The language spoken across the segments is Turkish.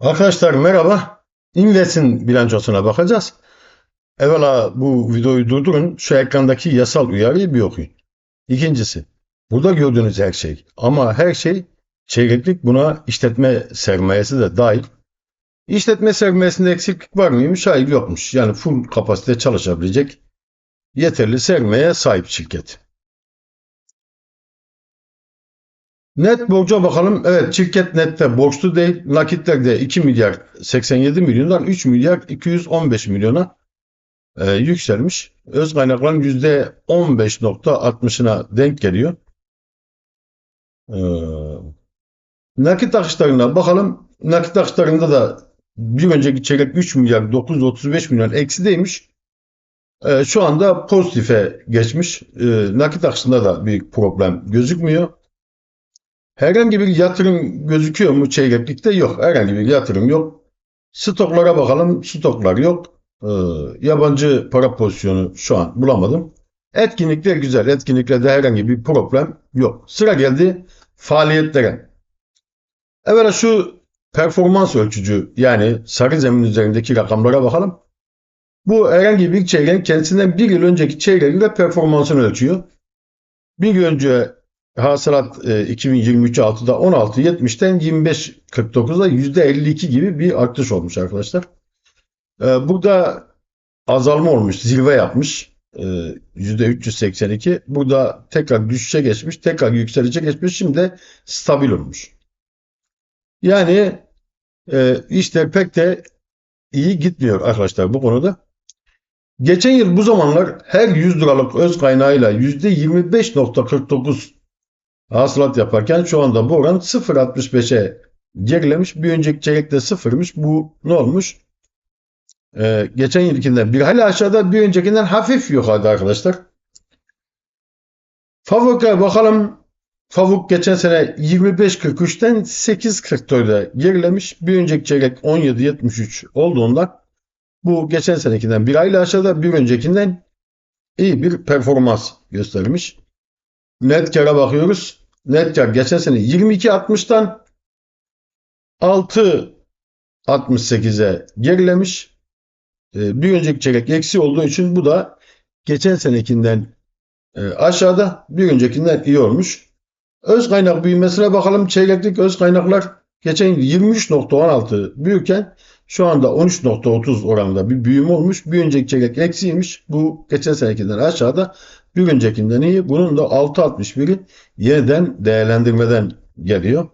Arkadaşlar merhaba. Inves'in bilançosuna bakacağız. Evvela bu videoyu durdurun. Şu ekrandaki yasal uyarıyı bir okuyun. İkincisi, burada gördüğünüz her şey ama her şey çeyreklik buna işletme sermayesi de dahil. İşletme sermayesinde eksiklik var mıymış? Hayır yokmuş. Yani full kapasite çalışabilecek yeterli sermaye sahip şirket. Net borca bakalım. Evet şirket nette borçlu değil. Nakitlerde 2 milyar 87 milyondan 3 milyar 215 milyona e, yükselmiş. Öz kaynakların %15.60'ına denk geliyor. E, nakit akışlarına bakalım. Nakit akışlarında da bir önceki çeyrek 3 milyar 935 milyon eksideymiş. E, şu anda pozitife geçmiş. E, nakit akışında da bir problem gözükmüyor. Herhangi bir yatırım gözüküyor mu çeyreklikte? Yok. Herhangi bir yatırım yok. Stoklara bakalım. Stoklar yok. Ee, yabancı para pozisyonu şu an bulamadım. Etkinlikler güzel. Etkinliklerde herhangi bir problem yok. Sıra geldi faaliyetlere. Evvela şu performans ölçücü yani sarı zemin üzerindeki rakamlara bakalım. Bu herhangi bir çeyreğin kendisinden bir yıl önceki çeyreğiyle performansını ölçüyor. Bir yıl önce hasılat e, 2023 6'da 16.70'ten 25.49'a %52 gibi bir artış olmuş arkadaşlar. E, burada azalma olmuş, zirve yapmış. E, %382. Burada tekrar düşüşe geçmiş, tekrar yükselişe geçmiş. Şimdi stabil olmuş. Yani e, işler pek de iyi gitmiyor arkadaşlar bu konuda. Geçen yıl bu zamanlar her 100 liralık öz kaynağıyla %25.49 hasılat yaparken şu anda bu oran 0.65'e gerilemiş. Bir önceki çeyrekte sıfırmış. Bu ne olmuş? Ee, geçen yılkinden bir hali aşağıda bir öncekinden hafif yukarıda arkadaşlar. Favuk'a bakalım. Favuk geçen sene 25.43'ten 8.44'e gerilemiş. Bir önceki çeyrek 17.73 olduğundan bu geçen senekinden bir ayla aşağıda bir öncekinden iyi bir performans göstermiş. Net kara bakıyoruz. Net kar geçen sene 22.60'tan 6.68'e gerilemiş. Ee, bir önceki çeyrek eksi olduğu için bu da geçen senekinden e, aşağıda bir öncekinden iyi olmuş. Öz kaynak büyümesine bakalım. Çeyreklik öz kaynaklar geçen yıl 23.16 büyürken şu anda 13.30 oranında bir büyüme olmuş. Bir önceki çeyrek eksiymiş. Bu geçen senekinden aşağıda. Bir öncekinden iyi. Bunun da 6.61'i yeniden değerlendirmeden geliyor.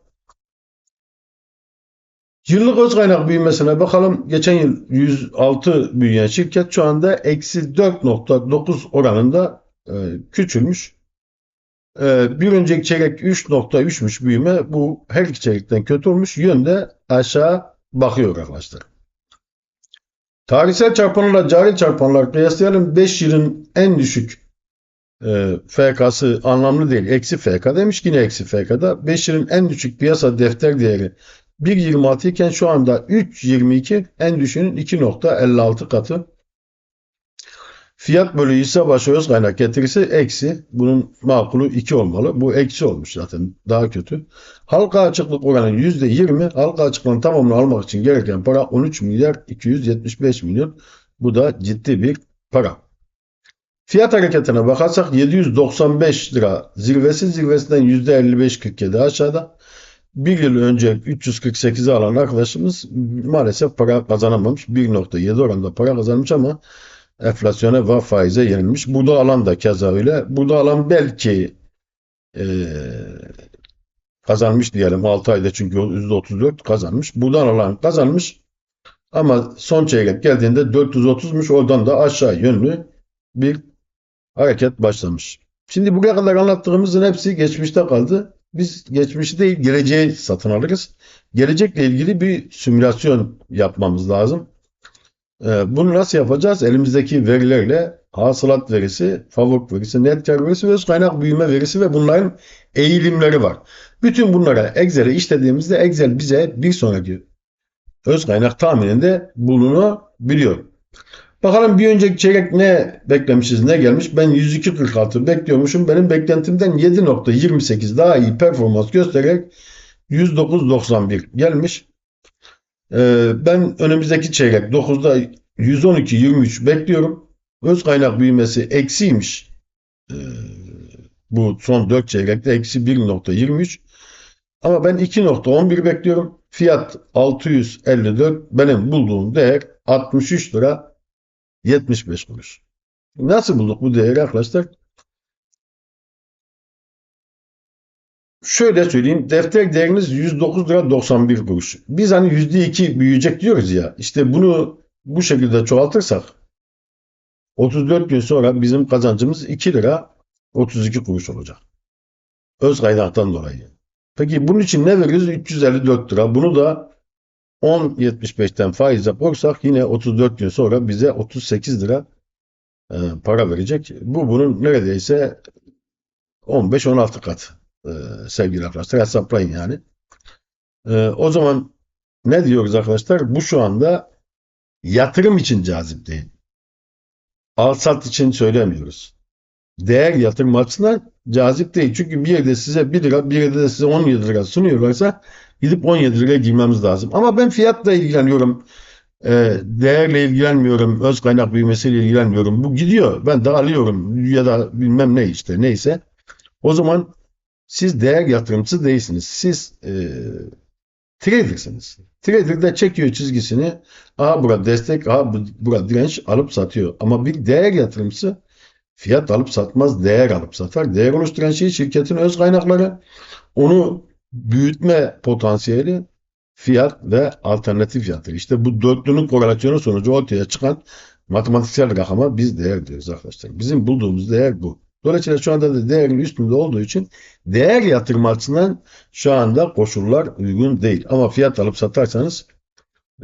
Yıllık öz kaynak büyümesine bakalım. Geçen yıl 106 büyüyen şirket şu anda eksi 4.9 oranında e, küçülmüş. E, bir önceki çeyrek 3.3'müş büyüme. Bu her iki çeyrekten kötü olmuş. Yönde aşağı bakıyor arkadaşlar. Tarihsel çarpanlarla cari çarpanlar kıyaslayalım. 5 yılın en düşük e, FK'sı anlamlı değil. Eksi FK demiş yine eksi FK'da. 5 yılın en düşük piyasa defter değeri 1.26 iken şu anda 3.22 en düşüğünün 2.56 katı. Fiyat bölü hisse başı öz kaynak getirisi eksi. Bunun makulü 2 olmalı. Bu eksi olmuş zaten. Daha kötü. Halka açıklık oranı %20. Halka açıklığın tamamını almak için gereken para 13 milyar 275 milyon. Bu da ciddi bir para. Fiyat hareketine bakarsak 795 lira zirvesi zirvesinden %55-47 aşağıda. Bir yıl önce 348'i alan arkadaşımız maalesef para kazanamamış. 1.7 oranda para kazanmış ama enflasyona ve faize yenilmiş. Burada alan da keza öyle. Burada alan belki e, kazanmış diyelim 6 ayda çünkü %34 kazanmış. Buradan alan kazanmış ama son çeyrek geldiğinde 430'muş oradan da aşağı yönlü bir hareket başlamış. Şimdi buraya kadar anlattığımızın hepsi geçmişte kaldı. Biz geçmişi değil geleceği satın alırız. Gelecekle ilgili bir simülasyon yapmamız lazım. Ee, bunu nasıl yapacağız? Elimizdeki verilerle hasılat verisi, favori verisi, net kar verisi ve öz kaynak büyüme verisi ve bunların eğilimleri var. Bütün bunlara Excel'e işlediğimizde Excel bize bir sonraki öz kaynak tahmininde bulunabiliyor. Bakalım bir önceki çeyrek ne beklemişiz ne gelmiş. Ben 102.46 bekliyormuşum. Benim beklentimden 7.28 daha iyi performans göstererek 109.91 gelmiş. Ee, ben önümüzdeki çeyrek 9'da 112-23 bekliyorum. Öz kaynak büyümesi eksiymiş. Ee, bu son 4 çeyrekte eksi 1.23. Ama ben 2.11 bekliyorum. Fiyat 654. Benim bulduğum değer 63 lira 75 kuruş. Nasıl bulduk bu değeri arkadaşlar? Şöyle söyleyeyim. Defter değeriniz 109 lira 91 kuruş. Biz hani %2 büyüyecek diyoruz ya. İşte bunu bu şekilde çoğaltırsak 34 gün sonra bizim kazancımız 2 lira 32 kuruş olacak. Öz kaynaktan dolayı. Peki bunun için ne veriyoruz? 354 lira. Bunu da 10.75'ten faiz yaparsak yine 34 gün sonra bize 38 lira e, para verecek. Bu bunun neredeyse 15-16 kat e, sevgili arkadaşlar. Hesaplayın yani. E, o zaman ne diyoruz arkadaşlar? Bu şu anda yatırım için cazip değil. Al sat için söylemiyoruz. Değer yatırım açısından cazip değil. Çünkü bir yerde size 1 lira, bir yerde de size 17 lira sunuyorlarsa gidip 17 liraya girmemiz lazım. Ama ben fiyatla ilgileniyorum. E, değerle ilgilenmiyorum. Öz kaynak büyümesiyle ilgilenmiyorum. Bu gidiyor. Ben de alıyorum ya da bilmem ne işte neyse. O zaman siz değer yatırımcısı değilsiniz. Siz e, tradersiniz. Trader de çekiyor çizgisini. Aha burada destek, aha bu- burada direnç alıp satıyor. Ama bir değer yatırımcısı fiyat alıp satmaz, değer alıp satar. Değer oluşturan şey şirketin öz kaynakları. Onu büyütme potansiyeli fiyat ve alternatif fiyatı. İşte bu dörtlünün korelasyonu sonucu ortaya çıkan matematiksel rakama biz değer diyoruz arkadaşlar. Bizim bulduğumuz değer bu. Dolayısıyla şu anda da değerin üstünde olduğu için değer yatırım açısından şu anda koşullar uygun değil. Ama fiyat alıp satarsanız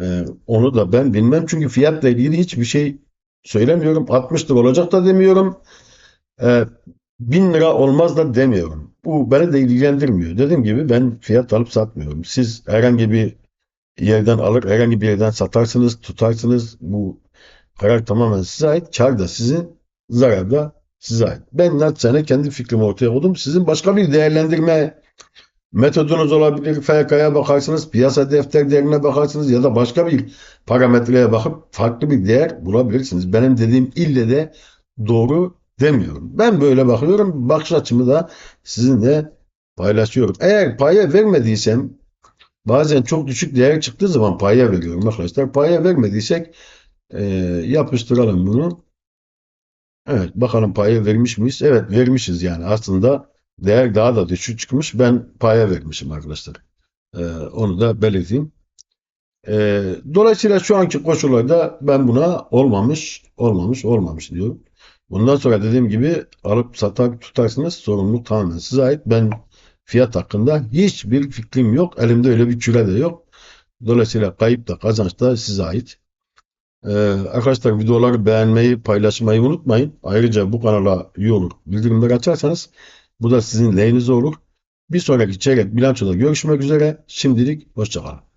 e, onu da ben bilmem. Çünkü fiyatla ilgili hiçbir şey söylemiyorum. 60 lira olacak da demiyorum. E, 1000 lira olmaz da demiyorum. Bu beni de ilgilendirmiyor. Dediğim gibi ben fiyat alıp satmıyorum. Siz herhangi bir yerden alır, herhangi bir yerden satarsınız, tutarsınız. Bu karar tamamen size ait. Kar da sizin, zarar da size ait. Ben naçizane kendi fikrimi ortaya koydum. Sizin başka bir değerlendirme metodunuz olabilir. FK'ya bakarsınız, piyasa defter değerine bakarsınız ya da başka bir parametreye bakıp farklı bir değer bulabilirsiniz. Benim dediğim ille de doğru demiyorum. Ben böyle bakıyorum. Bakış açımı da sizinle paylaşıyorum. Eğer paya vermediysem bazen çok düşük değer çıktığı zaman paya veriyorum arkadaşlar. Paya vermediysek e, yapıştıralım bunu. Evet bakalım paya vermiş miyiz? Evet vermişiz yani. Aslında değer daha da düşük çıkmış. Ben paya vermişim arkadaşlar. E, onu da belirteyim. E, dolayısıyla şu anki koşullarda ben buna olmamış, olmamış, olmamış diyorum. Bundan sonra dediğim gibi alıp satar tutarsınız. Sorumluluk tamamen size ait. Ben fiyat hakkında hiçbir fikrim yok. Elimde öyle bir küre de yok. Dolayısıyla kayıp da kazanç da size ait. Ee, arkadaşlar videoları beğenmeyi, paylaşmayı unutmayın. Ayrıca bu kanala üye olur. Bildirimleri açarsanız bu da sizin lehinize olur. Bir sonraki çeyrek bilançoda görüşmek üzere. Şimdilik hoşçakalın.